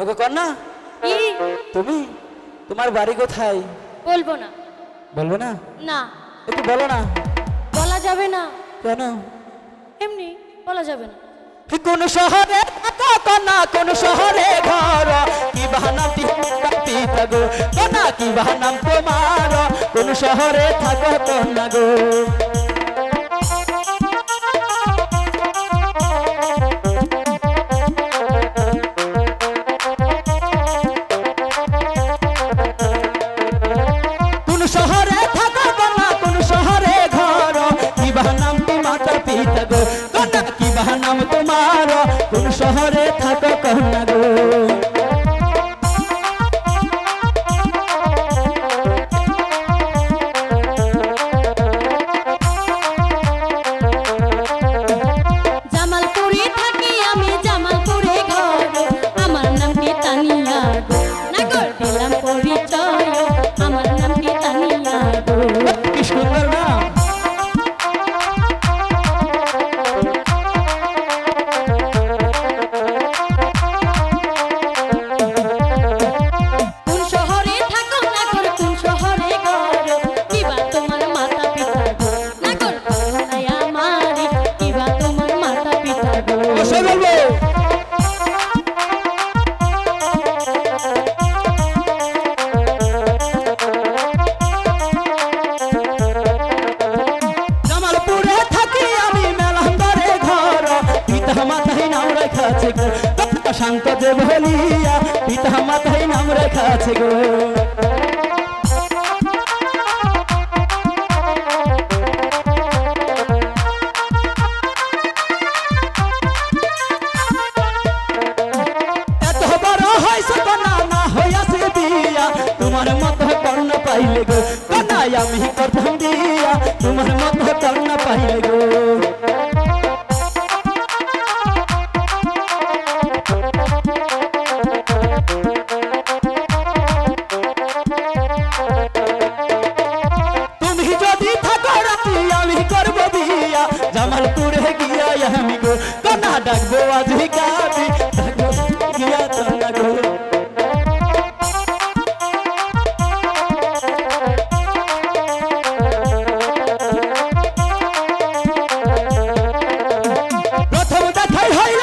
ওকে কন্যা। কি? তুমি? তোমার বাড়ি কোথায়? বলব না। বলবে না? না। একটু বলো না। বলা যাবে না। কেন? এমনি বলা যাবে না। কোন শহরে থাকো কন্যা? কোন শহরে ঘর? কি বাহানাম পিতা গো কন্যা কি বাহানাম তোমার? কোন শহরে থাকো কন্যা গো? তানিয়া গো আছে গো। কথা শান্ত যে বলিয়া পিতা মাতাই নাম রেখা আছে গো। কন্যা তোমার মত কন্যা পাইলে গো কন্যাই আমি করতাম দিয়া। তোমার মত গিয়া আমি গো কন্যা ডাকবো আজ ডাকবো গিয়া গো দেখাই হইল